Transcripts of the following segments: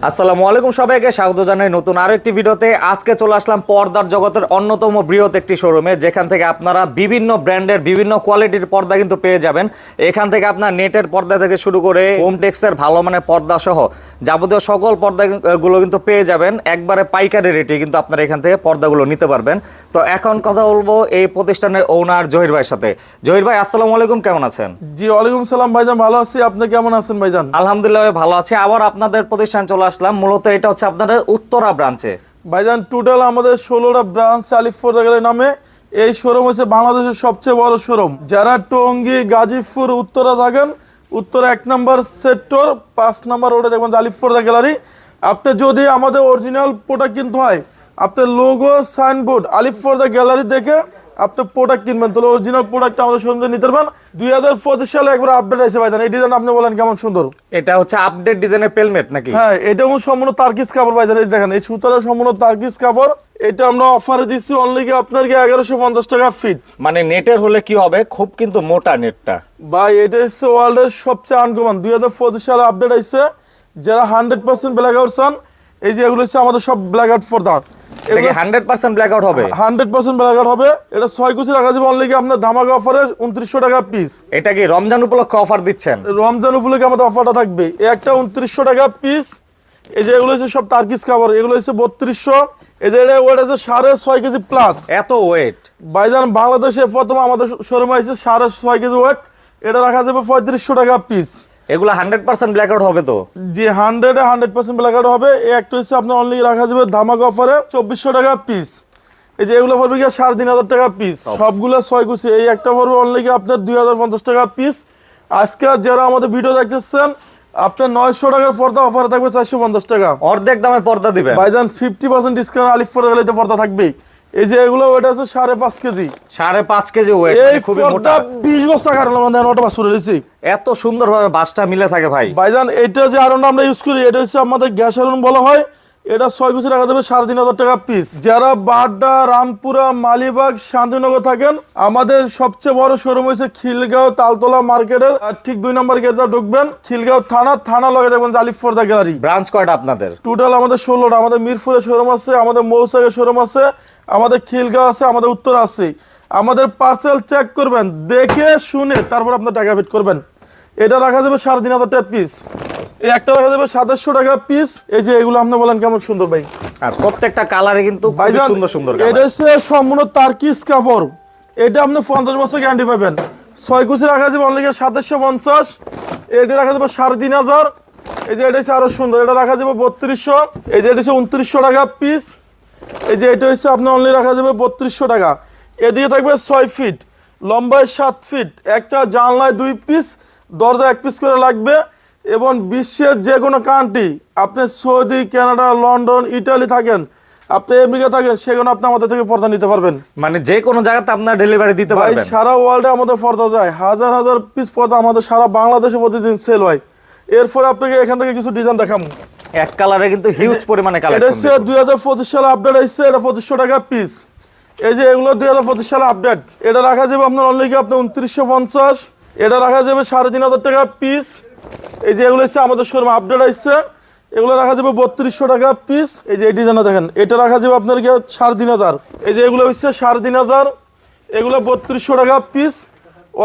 আসসালামু আলাইকুম সবাইকে স্বাগত জানাই নতুন আরও একটি ভিডিওতে। আজকে চলে আসলাম পর্দার জগতের অন্যতম বৃহৎ একটি শোরুমে যেখান থেকে আপনারা বিভিন্ন ব্র্যান্ডের বিভিন্ন কোয়ালিটির পর্দা কিন্তু পেয়ে যাবেন। এখান থেকে আপনার নেটের পর্দা থেকে শুরু করে হোম টেক্সের ভালো মানের পর্দা সহ যাবতীয় সকল পর্দাগুলো কিন্তু পেয়ে যাবেন। একবারে পাইকারি রেটে কিন্তু আপনারা এখান থেকে পর্দাগুলো নিতে পারবেন। তো এখন কথা বলব এই প্রতিষ্ঠানের ওনার জহির ভাইয়ের সাথে। জহির ভাই আসসালামু আলাইকুম কেমন আছেন? জি ওয়ালাইকুম সালাম ভাইজান ভালো আছি। আপনি কেমন আছেন ভাইজান? আলহামদুলিল্লাহ ভালো আছি। আবার আপনাদের প্রতিষ্ঠান চলে আসলাম, মূলত এটা হচ্ছে আপনাদের উত্তরা ব্রাঞ্চে ভাইজান টোটাল আমাদের ষোলোটা ব্রাঞ্চ আলিফপুর গেলে নামে। এই শোরুম হচ্ছে বাংলাদেশের সবচেয়ে বড় শোরুম যারা টঙ্গী, গাজীপুর, উত্তরা থাকেন, উত্তরা এক নম্বর সেক্টর পাঁচ নম্বর রোডে দেখবেন আলিফপুরদা গ্যালারি আপনি যদি আমাদের অরিজিনাল প্রোডাক্ট কিনতে হয়, আপনার লোগো সাইনবোর্ড আলিফপুরদা গ্যালারি দেখে আপনি প্রোডাক্ট কিনবেন তাহলে অরিজিনাল প্রোডাক্ট আমাদের সুন্দর নিতে পারবেন। দুই হাজার পঁচিশ সালে একবার আপডেট আছে ভাইজান এই ডিজাইন আপনি বলেন কেমন সুন্দর। এটা হচ্ছে আপডেট ডিজাইনের পেলমেট নাকি? হ্যাঁ এটা সম্পূর্ণ তার্কিস কাপড় ভাইজান এই দেখেন এই সুতারের সম্পূর্ণ তার্কিস কাপড় এটা আমরা অফারে দিচ্ছি অনলি কি আপনার কি এগারোশো পঞ্চাশ টাকা ফিট মানে নেটের হলে কি হবে? খুব কিন্তু মোটা নেটটা ভাই এটা হচ্ছে ওয়ার্ল্ডের সবচেয়ে আনকমন। দুই হাজার পঁচিশ সালে আপডেট আসছে যারা হান্ড্রেড পার্সেন্ট ব্ল্যাক আউট চান এই যে এগুলো হচ্ছে আমাদের সব ব্ল্যাক আউট পর্দা। এটা কি হান্ড্রেড পার্সেন্ট ব্ল্যাক আউট হবে? হান্ড্রেড পার্সেন্ট ব্ল্যাক আউট হবে। এটা ছয় কুচি রাখা যাবে অনলি আপনার ধামাকা অফারে উনত্রিশশো টাকা পিস এটা কি রমজান উপলক্ষে অফার দিচ্ছেন? রমজান উপলক্ষে আমাদের অফারটা থাকবে। এই একটা উনত্রিশশো টাকা পিস এই যে এগুলো হচ্ছে সব তার্কিস কাপড় এগুলো হচ্ছে বত্রিশশো এই যে এটা ওয়েট আছে সাড়ে ছয় কেজি প্লাস এত ওয়েট বাংলাদেশে প্রথম আমাদের শোরুমে আছে সাড়ে ছয় কেজি ওয়েট এটা রাখা যাবে পঁয়ত্রিশশো টাকা পিস এগুলো হান্ড্রেড পার্সেন্ট ব্ল্যাক আউট হবে তো? যে হান্ড্রেডে হান্ড্রেড পার্সেন্ট ব্ল্যাক হবে। এই একটা হচ্ছে আপনার অনলি রাখা যাবে ধামাক অফারে চব্বিশশো টাকা পিস এই যে এগুলো পড়বে গিয়ে সাড়ে তিন হাজার টাকা পিস সবগুলো ছয় কুচি। এই একটা পড়বে অনলি গিয়ে আপনার দুই হাজার পঞ্চাশ টাকা পিস আজকে যারা আমাদের ভিডিও দেখতেছেন আপনার নয়শো টাকার পর্দা অফারে থাকবে চারশো পঞ্চাশ টাকা। অর্ধেক দামে পর্দা দিবেন। ভাইজান ফিফটি পার্সেন্ট ডিসকাউন্ট আলিফ পরে গেলে পর্দা থাকবেই। এই যে এগুলো ওয়েট আছে সাড়ে পাঁচ কেজি। সাড়ে পাঁচ কেজি ওয়েট এই খুবই পর্দা মোটা। বিশ বছর কারণ আমাদের ওটা বাস করে দিয়েছি এত সুন্দর ভাবে বাসটা মিলে থাকে ভাই। ভাইজান এটা যে আয়রনটা আমরা ইউজ করি এটা হচ্ছে আমাদের গ্যাস আয়রন বলা হয়। এটা ছয় কুচি রাখা যাবে সাড়ে তিন হাজার টাকা পিস যারা বাড্ডা রামপুরা মালিবাগ শান্তিনগর থাকেন আমাদের সবচেয়ে বড় শোরুম হয়েছে খিলগাঁও তালতলা মার্কেটের আর ঠিক দুই নম্বর গেটটা ঢুকবেন খিলগাঁও থানা থানা লগে দেখবেন জালিফ ফর্দা গ্যালারি ব্রাঞ্চ কয়টা আপনাদের? টোটাল আমাদের ষোলোটা আমাদের মিরপুরের শোরুম আছে আমাদের মৌসাগের শোরুম আছে আমাদের খিলগাঁও আছে আমাদের উত্তর আছে। আমাদের পার্সেল চেক করবেন দেখে শুনে তারপর আপনার টাকা ফিট করবেন। এটা রাখা যাবে সাড়ে তিন হাজার টাকা পিস এই একটা রাখা যাবে সাতাশশো টাকা পিস এই যে এগুলো আপনি বলেন কেমন সুন্দর ভাই। আর প্রত্যেকটা কালারে কিন্তু সুন্দর সুন্দর এটা হচ্ছে সম্পূর্ণ তার্কিস কাপড়। এটা আপনি পঞ্চাশ বছর গ্যারান্টি পাবেন। ছয় কুচি রাখা যাবে সাতাশশো পঞ্চাশ। এটা রাখা যাবে সাড়ে তিন হাজার। এই যে এটা হচ্ছে আরও সুন্দর। এটা রাখা যাবে বত্রিশশো। এই যে এটা হচ্ছে উনত্রিশশো টাকা পিস এই যে এটা হচ্ছে আপনার অনলি রাখা যাবে বত্রিশশো টাকা। এদিকে থাকবে ছয় ফিট লম্বায় সাত ফিট একটা জানলায় দুই পিস দরজা এক পিস করে লাগবে। এবং বিশ্বের যে কোনো কান্ট্রি আপনি সৌদি কানাডা লন্ডন ইটালি থাকেন আপনি আমেরিকা থাকেন সেখানে আপনি আমাদের থেকে পর্দা নিতে পারবেন। মানে যে কোনো জায়গাতে আপনার ডেলিভারি দিতে ভাই পারবেন। সারা ওয়ার্ল্ডে আমাদের পর্দা যায়। হাজার হাজার পিস পর্দা আমাদের সারা বাংলাদেশে প্রতিদিন সেল হয়। এরপরে আপনাকে এখান থেকে কিছু ডিজাইন দেখাবো। এক কালারে কিন্তু হিউজ পরিমাণে এটা কালেকশন হচ্ছে দুই হাজার পঁচিশ সালে আপডেট আসছে এটা পঁচিশশো টাকা পিস এই যে এগুলো দুই হাজার পঁচিশ সালে আপডেট এটা রাখা যাবে আপনার অনলি কি উনত্রিশশো পঞ্চাশ। এটা রাখা যাবে সাড়ে তিন হাজার টাকা পিস এই যে এগুলো হচ্ছে আমাদের শোরুম আপডেট আসছে এগুলো রাখা যাবে বত্রিশশো টাকা পিস এই যে এই ডিজাইনটা দেখেন এটা রাখা যাবে আপনার কি সাড়ে তিন হাজার। এই যে এগুলো হচ্ছে সাড়ে তিন হাজার। এগুলো বত্রিশশো টাকা পিস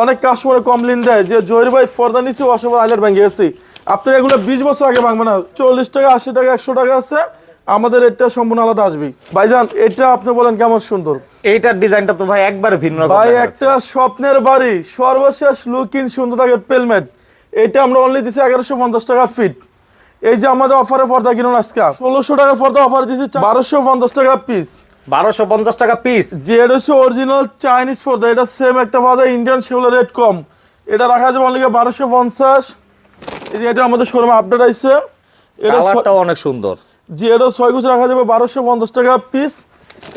অনেক কাস্টমারে কমপ্লেন দেয়। যে জহির ভাই ফর্দা নিছি অসবার আইলেট ভেঙে গেছি আপনার এগুলো বিশ বছর আগে ভাঙবে না। চল্লিশ টাকা আশি টাকা একশো টাকা আছে। আমাদের এটা সম্পূর্ণ আলাদা আসবে। ভাইজান এটা আপনি বলেন কেমন সুন্দর? এইটার ডিজাইনটা তো ভাই একবার ভিন্ন ভাই একটা স্বপ্নের বাড়ি সর্বশেষ লুকিং সুন্দর থাকে পেলমেট এটা আমরা অনলি দিচ্ছি এগারোশো পঞ্চাশ টাকা ফিট এই যে আমাদের অফারে পর্দা কিনুন আজকে। ষোলোশো টাকার পর্দা অফার দিচ্ছি বারোশো পঞ্চাশ টাকা পিস বারোশো পঞ্চাশ টাকা পিস যে এটা হচ্ছে অরিজিনাল চাইনিজ পর্দা এটা সেম একটা পাওয়া ইন্ডিয়ান সেগুলো রেট কম। এটা রাখা যাবে অনলি বারোশো পঞ্চাশ। এই যে এটা আমাদের শোরুমে আপডেট আসছে এটা অনেক সুন্দর। যে এটা ছয় গুছ রাখা যাবে বারোশো পঞ্চাশ টাকা পিস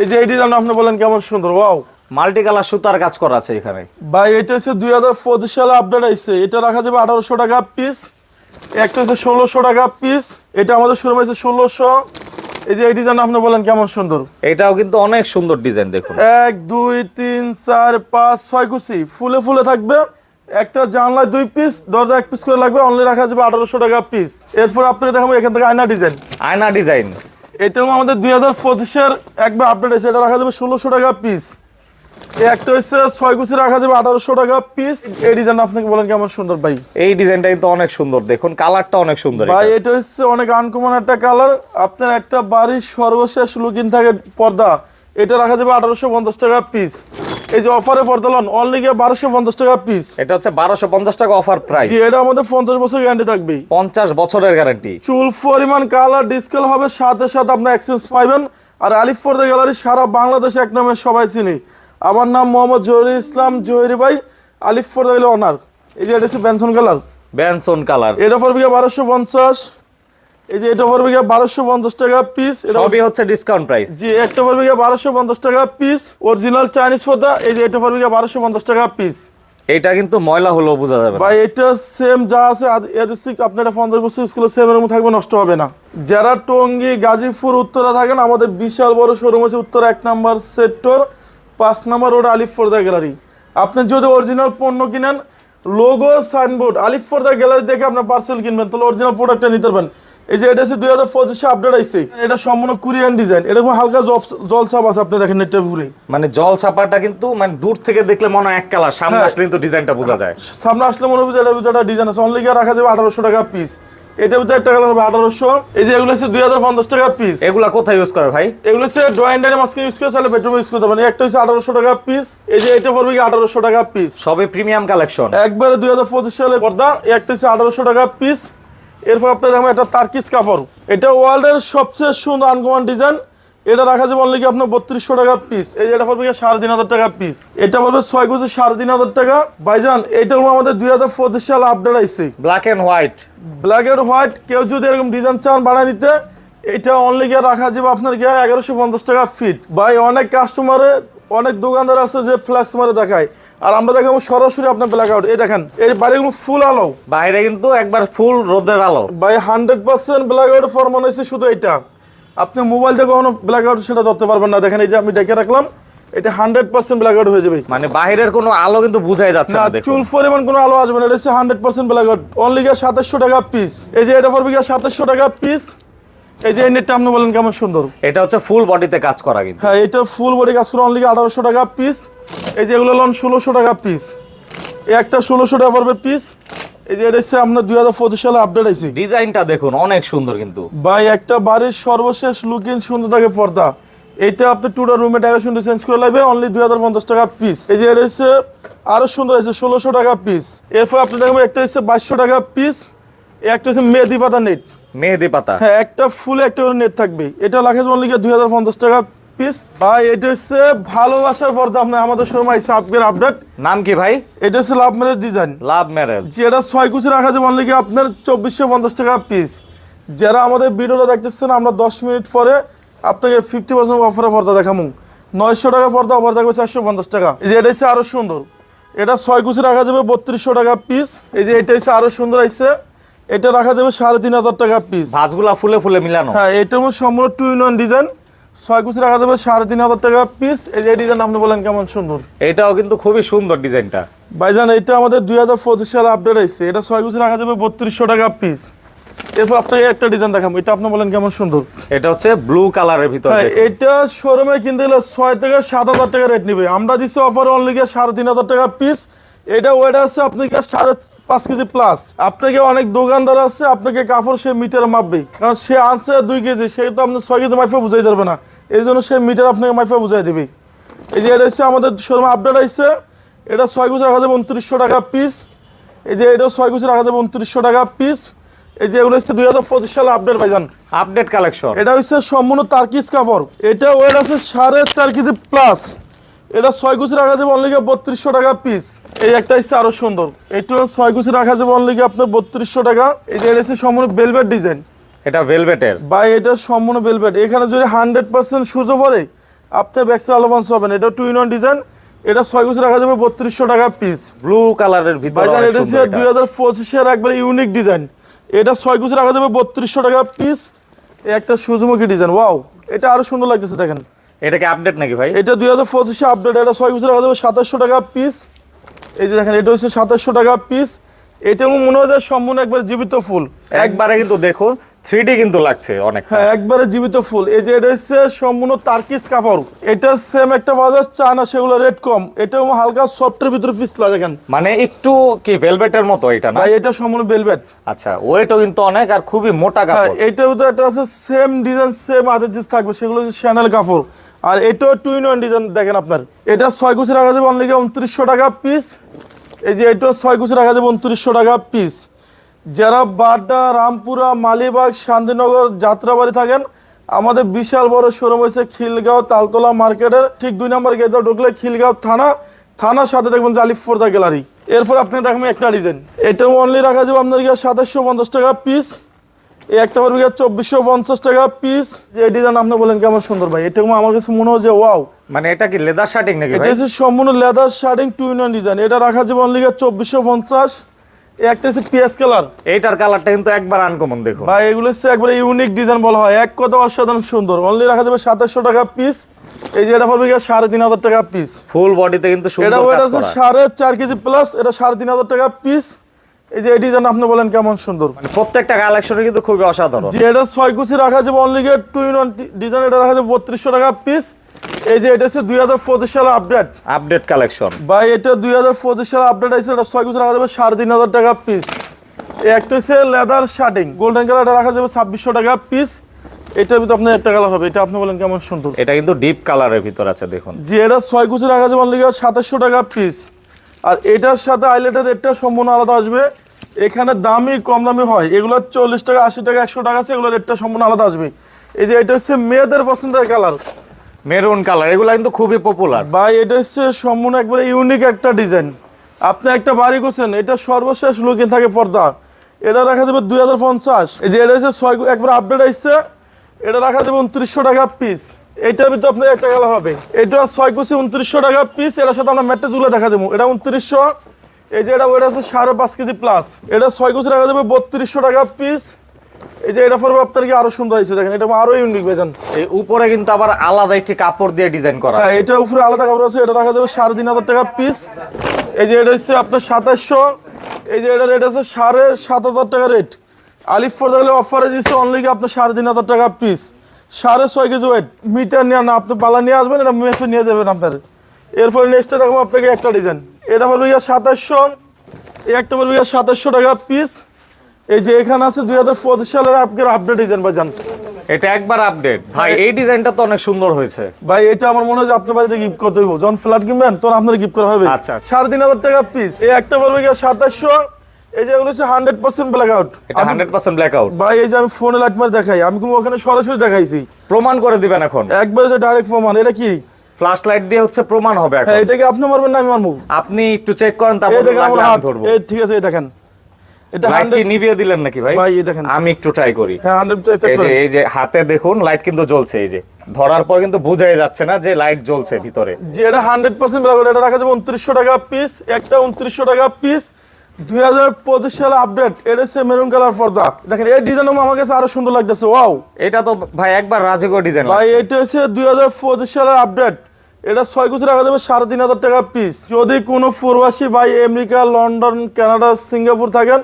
এই যে এই ডিজাইন আপনি বলেন কেমন সুন্দর ওয়াও মাল্টি কালার সুতার কাজ করা আছে এখানে। ভাই এটা হচ্ছে দুই হাজার পঁচিশ সালে আপডেট আসছে এটা রাখা যাবে আঠারোশো টাকা পিস একটা হচ্ছে ষোলোশো টাকা পিস এটা আমাদের শোরুম আছে ষোলোশো। এই যে এই ডিজাইন আপনি বলেন কেমন সুন্দর? এটাও কিন্তু অনেক সুন্দর ডিজাইন দেখুন। এক দুই তিন চার পাঁচ ছয় কুচি ফুলে ফুলে থাকবে। একটা জানলায় দুই পিস দরজা এক পিস করে লাগবে অনলি রাখা যাবে আঠারোশো টাকা পিস এরপর আপনাকে দেখাবো এখান থেকে আয়না ডিজাইন আয়না ডিজাইন এটাও আমাদের দুই হাজার পঁচিশের একবার আপডেট আছে এটা রাখা যাবে ষোলোশো টাকা পিস একটা হচ্ছে ছয় কুচি রাখা যাবে আঠারোশো টাকা পিস এই ডিজাইন আপনাকে বলেন কেমন সুন্দর ভাই? এই ডিজাইনটা কিন্তু অনেক সুন্দর। দেখুন কালারটা অনেক সুন্দর ভাই এটা। হচ্ছে অনেক আনকমন একটা কালার আপনার একটা বাড়ির সর্বশেষ লুকিং থাকে পর্দা। এটা রাখা যাবে আঠারোশো পঞ্চাশ টাকা পিস এই যে অফারে পর্দা লন অনলি গিয়ে বারোশো পঞ্চাশ টাকা পিস এটা হচ্ছে বারোশো পঞ্চাশ টাকা অফার প্রাইস এটা আমাদের পঞ্চাশ বছর গ্যারান্টি থাকবে পঞ্চাশ বছরের গ্যারান্টি চুল পরিমাণ কালার ডিসকাল হবে সাথে সাথে আপনার এক্সচেঞ্জ পাইবেন। আর আলিফ পর্দা গ্যালারি সারা বাংলাদেশে এক নামে সবাই চিনি। আমার নাম মোহাম্মদ জহির ইসলাম জহিরি ভাই আলিফ পর্দা গেলে অনার এই যে এটা হচ্ছে বেনসন কালার ব্যানসন কালার এটা পড়বে গিয়ে বারোশো পঞ্চাশ। এই যে এটা পড়বে বারোশো পঞ্চাশ টাকা পিস এটা সবই হচ্ছে ডিসকাউন্ট প্রাইস জি একটা পড়বে বারোশো পঞ্চাশ টাকা পিস অরিজিনাল চাইনিজ পর্দা এই যে এটা পড়বে বারোশো পঞ্চাশ টাকা পিস এটা কিন্তু ময়লা হলেও বোঝা যাবে ভাই এটা সেম যা আছে আপনারা পঞ্চাশ বছর স্কুলে সেম এরকম থাকবে নষ্ট হবে না। যারা টঙ্গী গাজীপুর উত্তরা থাকেন আমাদের বিশাল বড় শোরুম আছে উত্তরা এক নাম্বার সেক্টর পাঁচ নাম্বার রোড আলিফ ফোর্দা গ্যালারি। আপনি যদি অরিজিনাল পণ্য কিনেন লোগো সাইনবোর্ড আলিফ ফোর্দা গ্যালারি দেখে আপনার পার্সেল কিনবেন তাহলে অরিজিনাল প্রোডাক্টটা নিতে পারবেন। এই যে এটা হচ্ছে দুই হাজার পঁচিশে আপডেট আইছে। এটা সম্পূর্ণ কোরিয়ান ডিজাইন এরকম হালকা জল ছাপ আছে আপনি দেখেন নেটটা ঘুরে মানে জল ছাপাটা কিন্তু মানে দূর থেকে দেখলে মনে হয় এক কালার সামনে হ্যাঁ। আসলে কিন্তু ডিজাইনটা বোঝা যায়। সামনে আসলে মনে হবে যে এটার একটা ডিজাইন আছে। অনলি রাখা যাবে আঠারোশো টাকা পিস ভিতরে একটা কালার হবে আঠারোশো। এই যে এগুলো হচ্ছে দুই হাজার পঞ্চাশ টাকা পিস এগুলা কোথায় ইউজ করে ভাই? এগুলো হচ্ছে ড্রয়িং ডাইনে মাস্কে ইউজ করে তাহলে বেডরুম ইউজ করতে পারেন। একটা হচ্ছে আঠারোশো টাকা পিস এই যে এটা পড়বে কি আঠারোশো টাকা পিস সবে প্রিমিয়াম কালেকশন একবারে দুই হাজার পঁচিশ সালে পর্দা। একটা হচ্ছে আঠারোশো টাকা পিস এরপর আপনার দেখবেন একটা তার্কিস কাপড়। এটা ওয়ার্ল্ডের সবচেয়ে সুন্দর আনকমন ডিজাইন এটা রাখা যাবে অনলি কি আপনার বত্রিশশো টাকা পিস এই যে এটা পড়বে সাড়ে তিন হাজার টাকা পিস এটা পড়বে ছয় কুচি সাড়ে তিন হাজার টাকা। ভাইজান এইটার আমাদের দুই হাজার পঁচিশ সাল আপডেট আইছে। Black and white black and white কেউ যদি এরকম ডিজাইন চান বানাই দিতে এটা অনলি গিয়ে রাখা যাবে আপনার গিয়ে এগারোশো পঞ্চাশ টাকা ফিট ভাই অনেক কাস্টমারে অনেক দোকানদার আছে যে ফ্ল্যাক্স মারে দেখায়। আর আমরা দেখাবো সরাসরি আপনার ব্ল্যাক আউট এই দেখেন এই বাড়িগুলো ফুল আলো। বাইরে কিন্তু একবার ফুল রোদের আলো। ভাই হান্ড্রেড পার্সেন্ট ব্ল্যাক আউট ফরমান হয়েছে শুধু এটা আপনি মোবাইল দিয়ে কখনো ব্ল্যাক আউট সেটা ধরতে পারবেন না। দেখেন এই যে আমি ডেকে রাখলাম এটা হান্ড্রেড পার্সেন্ট ব্ল্যাক আউট হয়ে যাবে। মানে বাইরের কোনো আলো কিন্তু বুঝাই যাচ্ছে না চুল পরিমাণ কোনো আলো আসবে না। এটা হচ্ছে hundred percent black out only গিয়ে সাতাশশো টাকা পিস এই যে এটা পড়বে গিয়ে সাতাশশো টাকা পিস এই যে এই নেটটা আপনি বলেন কেমন সুন্দর। এটা হচ্ছে ফুল বডিতে কাজ করা কিন্তু। হ্যাঁ এটা ফুল বডি কাজ করে অনলি আঠারোশো টাকা পিস এই যে এগুলো লোন ষোলোশো টাকা পিস এই একটা ষোলোশো টাকা পড়বে পিস এই যে এটা হচ্ছে আপনার দুই হাজার পঁচিশ সালে আপডেট আইছি। ডিজাইনটা দেখুন অনেক সুন্দর কিন্তু। ভাই একটা বাড়ির সর্বশেষ লুকিং সুন্দর থাকে পর্দা। এইটা আপনি টুটা রুমে ডাইরেকশন চেঞ্জ করে লাগবে অনলি দুই হাজার পঞ্চাশ টাকা পিস এই যে এটা হচ্ছে আরও সুন্দর আছে ষোলোশো টাকা পিস এরপর আপনি দেখবেন একটা হচ্ছে বাইশশো টাকা পিস একটা হচ্ছে মেহেদি পাতা নেট মেহেদি পাতা। হ্যাঁ একটা ফুল একটা নেট থাকবে। এটা লাগে অনলি দুই হাজার পঞ্চাশ টাকা পিস ভাই এটা হচ্ছে ভালোবাসার পর্দা। আপনি আমাদের শোরুম আইসে আপগ্রেড আপডেট। নাম কি ভাই? এটা হচ্ছে love marriage design. Love marriage. যেটা ছয় কুচি রাখা যাবে অনলি আপনার চব্বিশশো পঞ্চাশ টাকা পিস যারা আমাদের ভিডিওটা দেখতেছেন আমরা দশ মিনিট পরে আপনাকে ফিফটি পার্সেন্ট অফারে পর্দা দেখামু। নয়শো টাকা পর্দা অফার থাকবে চারশো পঞ্চাশ টাকা। এই যে এটা হচ্ছে আরও সুন্দর। এটা ছয় কুচি রাখা যাবে বত্রিশশো টাকা পিস এই যে এটা হচ্ছে আরও সুন্দর আইছে। এটা রাখা যাবে সাড়ে তিন হাজার টাকা পিস ভাঁজগুলা ফুলে ফুলে মিলানো। হ্যাঁ মধ্যে সম্পূর্ণ টু ইন ওয়ান ডিজাইন ছয় কুচি রাখা যাবে সাড়ে তিন হাজার টাকা পিস এই যে ডিজাইন আপনি বলেন কেমন সুন্দর? এটাও কিন্তু খুবই সুন্দর ডিজাইনটা। ভাইজান এটা আমাদের দুই হাজার পঁচিশ সালে আপডেট আইছে এটা ছয় কুচি রাখা যাবে বত্রিশশো টাকা পিস এরপর আপনাকে একটা ডিজাইন দেখাবো। এটা আপনি বলেন কেমন সুন্দর? এটা হচ্ছে ব্লু কালারের ভিতরে। এটা শোরুমে কিনতে গেলে ছয় থেকে সাত হাজার টাকা রেট নিবে। আমরা দিচ্ছি অফার অনলি সাড়ে তিন হাজার টাকা পিস এটা ওয়েট আছে আপনাকে সাড়ে পাঁচ কেজি প্লাস আপনাকে অনেক দোকানদার আছে আপনাকে কাপড় সে মিটার মাপবে। কারণ সে আনছে দুই কেজি সে তো আপনি ছয় কেজি মাইফে বুঝাই পারবে না। এই জন্য সে মিটার আপনাকে মাইফে বুঝাই দেবে। এই যে এটা হচ্ছে আমাদের শোরুমে আপডেট আসছে এটা ছয় কেজি রাখা যাবে উনত্রিশশো টাকা পিস এই যে এটা ছয় কেজি রাখা যাবে উনত্রিশশো টাকা পিস এই যে এগুলো হচ্ছে দুই হাজার পঁচিশ সালে আপডেট ভাইজান। আপডেট কালেকশন এটা হচ্ছে সম্পূর্ণ তার্কিস কাপড়। এটা ওয়েট আছে সাড়ে চার কেজি প্লাস এটা ছয় কুচি রাখা যাবে অনলি বত্রিশশো টাকা পিস এই একটা হচ্ছে আরও সুন্দর। এটা ছয় কুচি রাখা যাবে অনলি আপনার বত্রিশশো টাকা। এই যে এটা হচ্ছে সম্পূর্ণ বেলভেট ডিজাইন এটা ভেলভেটের বা এটা সম্পূর্ণ বেলভেট এখানে যদি হান্ড্রেড পার্সেন্ট সুযোগ পড়ে আপনি ব্যাক্সের আলোবান্স হবেন এটা টু ইন ওয়ান ডিজাইন এটা ছয় কুচি রাখা যাবে বত্রিশশো টাকা পিস ব্লু কালারের ভিতরে এটা হচ্ছে দুই হাজার পঁচিশের একবারে ইউনিক ডিজাইন এটা ছয় কুচি রাখা যাবে বত্রিশশো টাকা পিস একটা সূর্যমুখী ডিজাইন ওয়াও এটা আরও সুন্দর লাগতেছে দেখেন। এটা কি আপডেট নাকি ভাই? এটা দুই হাজার পঁচিশে আপডেট এটা ছয় বছরের রাখা সাতাশশো টাকা পিস এই যে দেখেন এটা হচ্ছে সাতাশশো টাকা পিস এটাও মনে হয় সম্পূর্ণ একবার জীবিত ফুল। একবারে কিন্তু দেখুন থ্রি কিন্তু লাগছে অনেক হ্যাঁ একবারে জীবিত ফুল। এই যে এটা হচ্ছে সম্পূর্ণ তার্কিস কাপড়। এটা সেম একটা বাজার চায়না সেগুলো রেট কম। এটা হালকা সফটের ভিতরে পিছলা দেখেন। মানে একটু কি ভেলভেটের মতো এটা না? এটা সম্পূর্ণ বেলভেট আচ্ছা ওয়েটও কিন্তু অনেক আর খুবই মোটা হ্যাঁ কাপড়। এইটার ভিতরে একটা আছে সেম ডিজাইন সেম হাতের জিনিস থাকবে সেগুলো হচ্ছে শ্যানেল কাপড়। আর এটাও টু ইন ওয়ান ডিজাইন দেখেন আপনার। এটা ছয় কুচি রাখা যাবে অনলি উনত্রিশশো টাকা পিস এই যে এটাও ছয় কুচি রাখা যাবে উনত্রিশশো টাকা পিস যারা বাড্ডা রামপুরা মালিবাগ শান্তিনগর যাত্রাবাড়ি থাকেন আমাদের বিশাল বড় শোরুম হয়েছে খিলগাঁও তালতলা মার্কেটের। ঠিক দুই নম্বর গেটে ঢুকলে খিলগাঁও থানা থানার সাথে দেখবেন জালিফ ফোর্দা গ্যালারি এরপর আপনি দেখবেন একটা ডিজাইন এটাও অনলি রাখা যাবে আপনার গিয়ে সাতাশশো পঞ্চাশ টাকা পিস এই একটা পারবে গিয়ে চব্বিশশো পঞ্চাশ টাকা পিস যে ডিজাইন আপনি বলেন কেমন সুন্দর ভাই? এটা আমার কাছে মনে হয় যে ওয়াও মানে এটা কি লেদার শার্টিং নাকি এটা হচ্ছে সম্পূর্ণ leather shirting two in design এটা রাখা যাবে অনলি গিয়ে চব্বিশশো পঞ্চাশ। একটা হচ্ছে পিএস কালার। এইটার কালারটা কিন্তু একবার আনকমন এগুলো হচ্ছে একবারে ইউনিক ডিজাইন বলা হয়। এক কথা অসাধারণ সুন্দর। অনলি রাখা যাবে সাতাশশো টাকা পিস এই যে এটা পড়বে সাড়ে তিন হাজার টাকা পিস ফুল বডিতে কিন্তু এটা সুন্দর ওয়েট আছে সাড়ে চার কেজি প্লাস এটা সাড়ে তিন হাজার টাকা পিস এই যে আপনি বলেন কেমন সুন্দর। মানে প্রত্যেকটা কালেকশনে কিন্তু খুবই অসাধারণ। এটা ছয় কুচি রাখা যাবে অনলি গেট টু ডিজাইন এটা রাখা যাবে বত্রিশশো টাকা পিস এই যে এটা হচ্ছে দুই হাজার পঁচিশ সালে আপডেট আপডেট কালেকশন বা এটা দুই হাজার পঁচিশ সালে আপডেট আছে এটা ছয় কুচি রাখা যাবে সাড়ে তিন হাজার টাকা পিস একটা হচ্ছে লেদার শার্টিং গোল্ডেন কালার রাখা যাবে ছাব্বিশশো টাকা পিস এটার ভিতরে আপনার একটা কালার হবে এটা আপনি বলেন কেমন সুন্দর। এটা কিন্তু ডিপ কালারের ভিতর আছে দেখুন। যে এটা ছয় কুচি রাখা যাবে অনলি সাতাশশো টাকা পিস আর এটার সাথে আইলেটের রেটটা সম্পূর্ণ আলাদা আসবে। এখানে দামি কম দামি হয় এগুলো চল্লিশ টাকা আশি টাকা একশো টাকা আছে এগুলোর রেটটা সম্পূর্ণ আলাদা আসবে। এই যে এটা হচ্ছে মেয়েদের পছন্দের কালার মেরুন কালার, এগুলো কিন্তু খুবই পপুলার বা এটা হচ্ছে সম্পূর্ণ একবারে ইউনিক একটা ডিজাইন আপনি একটা বাড়ি করছেন, এটা সর্বশেষ লুকিং থাকে পর্দা। এটা রাখা যাবে দুই হাজার পঞ্চাশ। এই যে এটা হচ্ছে ছয়, একবার আপডেট আসছে, এটা রাখা যাবে উনত্রিশশো টাকা পিস এইটার ভিতরে আপনার একটা কালার হবে। এটা ছয় কুচি উনত্রিশশো টাকা পিস এটার সাথে আমরা ম্যাট্রেসগুলো দেখা দেবো। এটা উনত্রিশশো। এই যে এটা ওইটা হচ্ছে সাড়ে পাঁচ কেজি প্লাস এটা ছয় কুচি রাখা যাবে বত্রিশশো টাকা পিস এই যে এটা পড়বে আপনার কি আরও সুন্দর হয়েছে দেখেন এটা আরও ইউনিক বেজান এই উপরে কিন্তু আবার আলাদা একটি কাপড় দিয়ে ডিজাইন করা হ্যাঁ এটা উপরে আলাদা কাপড় আছে এটা রাখা যাবে সাড়ে তিন হাজার টাকা পিস এই যে এটা হচ্ছে আপনার সাতাশশো এই যে এটা রেট আছে সাড়ে সাত হাজার টাকা রেট আলিফ ফোর থাকলে অফারে দিচ্ছে অনলি কি আপনার সাড়ে তিন হাজার টাকা পিস সাড়ে ছয় কেজি ওয়েট মিটার নিয়ে না আপনি পালা নিয়ে আসবেন এটা মেসে নিয়ে যাবেন আপনার। এরপরে নেক্সটে দেখব আপনাকে একটা ডিজাইন এটা বলব ইয়া সাতাশশো এই একটা বলব ইয়া সাতাশশো টাকা পিস এই যে এখানে আছে দুই হাজার পঁচিশ সালের আপনার আপডেট ডিজাইন এটা একবার আপডেট ভাই এই ডিজাইনটা তো অনেক সুন্দর হয়েছে। ভাই এটা আমার মনে হয় আপনার বাড়িতে গিফট করতে হইব। যখন ফ্ল্যাট কিনবেন তখন আপনার গিফট করা হবে। আচ্ছা, আচ্ছা। সাড়ে তিন হাজার টাকা পিস এই একটা পড়বে গিয়ে সাতাশশো। এই যে এগুলো হচ্ছে হান্ড্রেড পার্সেন্ট ব্ল্যাক আউট এটা হান্ড্রেড পার্সেন্ট ব্ল্যাক আউট ভাই এই যে আমি ফোনে লাইট মার দেখাই। আমি কিন্তু ওখানে সরাসরি দেখাইছি। প্রমাণ করে দিবেন এখন। একবার যে ডাইরেক্ট প্রমাণ এটা কি? ফ্ল্যাশ লাইট দিয়ে হচ্ছে প্রমাণ হবে এখন। হ্যাঁ এটা কি আপনি মারবেন না আমি মারবো? আপনি একটু চেক করেন তারপর ধরবো। ঠিক আছে এই দেখেন। এটা লাইট কি নিভিয়ে দিলেন নাকি ভাই? ভাই দেখেন আমি একটু ট্রাই করি। হ্যাঁ হান্ড্রেড এই যে এই যে হাতে দেখুন লাইট কিন্তু জ্বলছে এই যে। ধরার পর কিন্তু বোঝাই যাচ্ছে না যে লাইট জ্বলছে ভিতরে। যে এটা হান্ড্রেড পার্সেন্ট ব্ল্যাক এটা রাখা যাবে উনত্রিশশো টাকা পিস একটা উনত্রিশশো টাকা পিস দুই হাজার পঁচিশ সালে আপডেট এটা হচ্ছে মেরুন কালার পর্দা। দেখেন এই ডিজাইন আমার কাছে আরও সুন্দর লাগতেছে ওয়াও এটা তো ভাই একবার রাজকীয় ডিজাইন ভাই এটা হচ্ছে দুই হাজার পঁচিশ সালের আপডেট এটা ছয় কুচি রাখা যাবে সাড়ে তিন হাজার টাকা পিস যদি কোনো প্রবাসী ভাই আমেরিকা লন্ডন কানাডা সিঙ্গাপুর থাকেন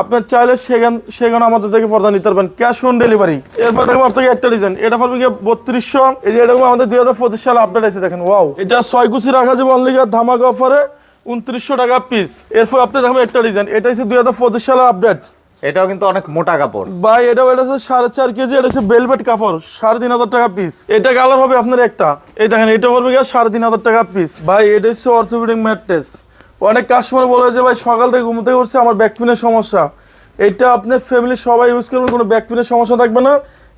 আপনার চাইলে সেখান সেখানে আমাদের থেকে পর্দা নিতে পারবেন। ক্যাশ অন ডেলিভারি এরপর দেখব আপনাকে একটা ডিজাইন এটা পড়বে গিয়ে বত্রিশশো। এই যে এরকম আমাদের দুই হাজার পঁচিশ সালে আপডেট আছে দেখেন ওয়াও এটা ছয় কুচি রাখা যাবে অনলি ধামাকা অফারে উনত্রিশশো টাকা পিস এরপর আপনি দেখবেন একটা ডিজাইন এটা হচ্ছে দুই হাজার পঁচিশ সালের আপডেট এটাও কিন্তু অনেক মোটা কাপড়। ভাই এটাও এটা হচ্ছে সাড়ে চার কেজি এটা হচ্ছে বেলভেট কাপড় সাড়ে তিন হাজার টাকা পিস এটা কালার হবে আপনার একটা। এই দেখেন এটা বলবে গিয়ে সাড়ে তিন হাজার টাকা পিস ভাই এটা হচ্ছে অর্থোপেডিক ম্যাট্রেস অনেক কাস্টমার বলে যে ভাই সকাল থেকে ঘুমতে করছে আমার ব্যাকপিনের সমস্যা। এটা আপনার ফ্যামিলি সবাই ইউজ করবেন কোনো ব্যাকপিনের সমস্যা থাকবে না।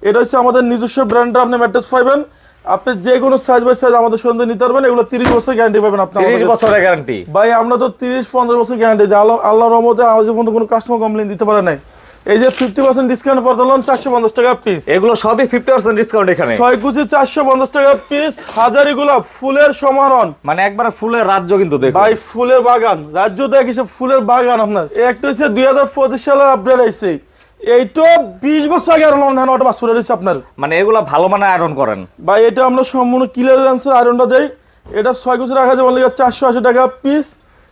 এটা হচ্ছে আমাদের নিজস্ব ব্র্যান্ডের আপনি ম্যাট্রেস পাইবেন। আপনি যে কোনো সাইজ বাই সাইজ আমাদের সঙ্গে নিতে পারবেন এগুলো তিরিশ বছর গ্যারান্টি পাবেন আপনি তিরিশ আমাদের। কাছে। বছরের গ্যারান্টি ভাই আমরা তো তিরিশ পঞ্চাশ বছর গ্যারান্টি আল্লাহ আল্লাহ রহমতে আজ পর্যন্ত কোনো কাস্টমার কমপ্লেন দিতে পারে নাই। এই যে ফিফটি পার্সেন্ট ডিসকাউন্ট পড়তাম চারশো পঞ্চাশ টাকা পিস এগুলো সবই ফিফটি পার্সেন্ট ডিসকাউন্ট এখানে। ছয় কুচি চারশো পঞ্চাশ টাকা পিস হাজারি গোলাপ ফুলের সমারণ মানে একবার ফুলের রাজ্য কিন্তু দেখুন। ভাই ফুলের বাগান। রাজ্য দেখ ফুলের বাগান আপনার। এই একটা হচ্ছে দুই হাজার পঁচিশ সালের আপডেট এইটো বিশ বছর আগে আরও ধান অটো বাস আপনার। মানে এগুলো ভালো মানে আয়রন করেন। ভাই এটা আমরা সম্পূর্ণ ক্লিয়ার অ্যান্সার আয়রনটা দেই। এটা ছয় কুচি রাখা যাবে চারশো আশি টাকা পিস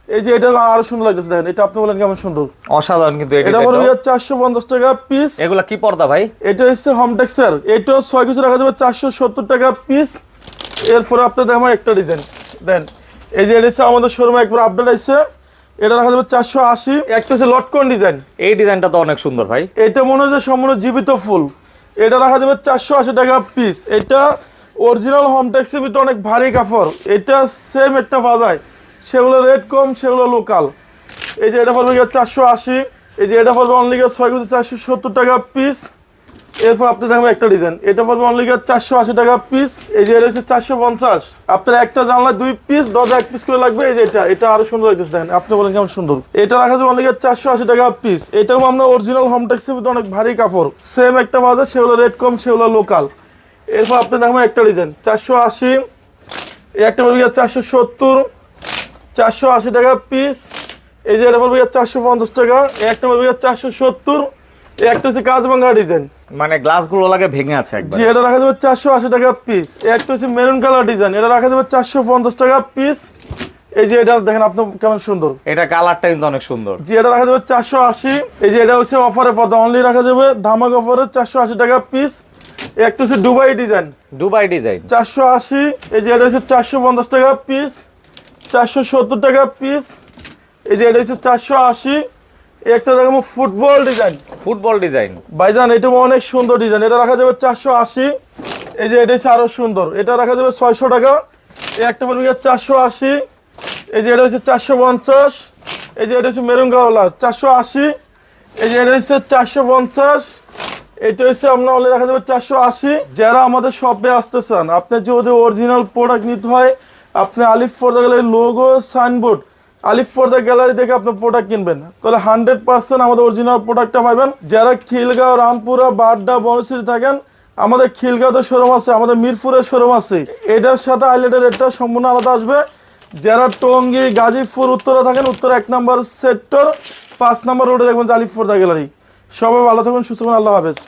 এই যে এটা আরও সুন্দর লাগতেছে দেখেন এটা আপনি বলেন কেমন সুন্দর? অসাধারণ কিন্তু এটা। পড়বে চারশো পঞ্চাশ টাকা পিস এগুলা কি পর্দা ভাই? এটা হচ্ছে হোমটেক্সের এটাও ছয় কিছু রাখা যাবে চারশো সত্তর টাকা পিস এরপরে আপনার দেখো একটা ডিজাইন দেন এই যে এটা হচ্ছে আমাদের শোরুমে একবার আপডেট আসছে এটা রাখা যাবে চারশো আশি। একটা হচ্ছে লটকন ডিজাইন এই ডিজাইনটা তো অনেক সুন্দর ভাই। এটা মনে হচ্ছে সম্পূর্ণ জীবিত ফুল। এটা রাখা যাবে চারশো আশি টাকা পিস এটা অরিজিনাল হোমটেক্সের ভিতরে অনেক ভারী কাপড়। এটা সেম একটা বাজায় সেগুলো রেট কম, সেগুলো লোকাল এই যে এটা পড়বে গিয়ে চারশো আশি, এই যে এটা পড়বে অনলি গিয়ে ছয় চারশো সত্তর টাকা পিস এরপর আপনি দেখবেন একটা ডিজাইন এটা পড়বে অনলি গিয়ে চারশো আশি টাকা পিস এই যে এটা হচ্ছে চারশো পঞ্চাশ। আপনার একটা জানলায় দুই পিস দরজা এক পিস করে লাগবে। এই যে এটা এটা আরও সুন্দর লাগতেছে, দেখেন। আপনি বলেন কেমন সুন্দর। এটা রাখা যাবে অনলি গিয়ে চারশো আশি টাকা পিস এটাও আমরা অরিজিনাল হোমটেক্সের ভিতরে অনেক ভারী কাপড়। সেম একটা বাজার সেগুলো রেট কম, সেগুলো লোকাল এরপর আপনি দেখবেন একটা ডিজাইন চারশো আশি একটা পড়বে গিয়ে চারশো সত্তর। চারশো আশি টাকা পিস এই যে এটা পড়বে চারশো পঞ্চাশ টাকা একটা পড়বে চারশো সত্তর। একটা হচ্ছে কাজ ভাঙা ডিজাইন মানে গ্লাসগুলো লাগে ভেঙে আছে একবার। জি এটা রাখা যাবে চারশো আশি টাকা পিস একটা হচ্ছে মেরুন কালার ডিজাইন এটা রাখা যাবে চারশো পঞ্চাশ টাকা পিস এই যে এটা দেখেন আপনার কেমন সুন্দর। এটা কালারটা কিন্তু অনেক সুন্দর। জি এটা রাখা যাবে চারশো আশি। এই যে এটা হচ্ছে অফারে পর্দা অনলি রাখা যাবে ধামাক অফারে চারশো আশি টাকা পিস একটা হচ্ছে দুবাই ডিজাইন দুবাই ডিজাইন চারশো আশি। এই যে এটা হচ্ছে চারশো পঞ্চাশ টাকা পিস চারশো সত্তর টাকা পিস এই যে এটা হচ্ছে চারশো আশি। একটা দেখো ফুটবল ডিজাইন ফুটবল ডিজাইন ভাইজান এটা অনেক সুন্দর ডিজাইন এটা রাখা যাবে চারশো আশি। এই যে এটা হচ্ছে আরও সুন্দর। এটা রাখা যাবে ছয়শো টাকা। এই একটা পড়বে চারশো আশি। এই যে এটা হচ্ছে চারশো পঞ্চাশ। এই যে এটা হচ্ছে মেরুন চারশো আশি। এই যে এটা হচ্ছে চারশো পঞ্চাশ। এটা হচ্ছে আপনার অনলি রাখা যাবে চারশো আশি। যারা আমাদের শপে আসতে চান আপনি যদি অরিজিনাল প্রোডাক্ট নিতে হয় আপনি আলিফ ফোর্দা গ্যালারি লোগো সাইনবোর্ড আলিফ ফোর্দা গ্যালারি দেখে আপনি প্রোডাক্ট কিনবেন। তাহলে হান্ড্রেড পার্সেন্ট আমাদের অরিজিনাল প্রোডাক্টটা পাবেন। যারা খিলগাঁও, রামপুরা, বাড্ডা, বনশ্রী থাকেন, আমাদের খিলগাঁওতে শোরুম আছে, আমাদের মিরপুরের শোরুম আছে। এটার সাথে আইলেটের রেটটা সম্পূর্ণ আলাদা আসবে। যারা টঙ্গী, গাজীপুর, উত্তরে থাকেন, উত্তর এক নম্বর সেক্টর পাঁচ নম্বর রোডে দেখবেন আলিফ ফোর্দা গ্যালারি। সবাই ভালো থাকবেন সুস্থ আল্লাহ হাফেজ।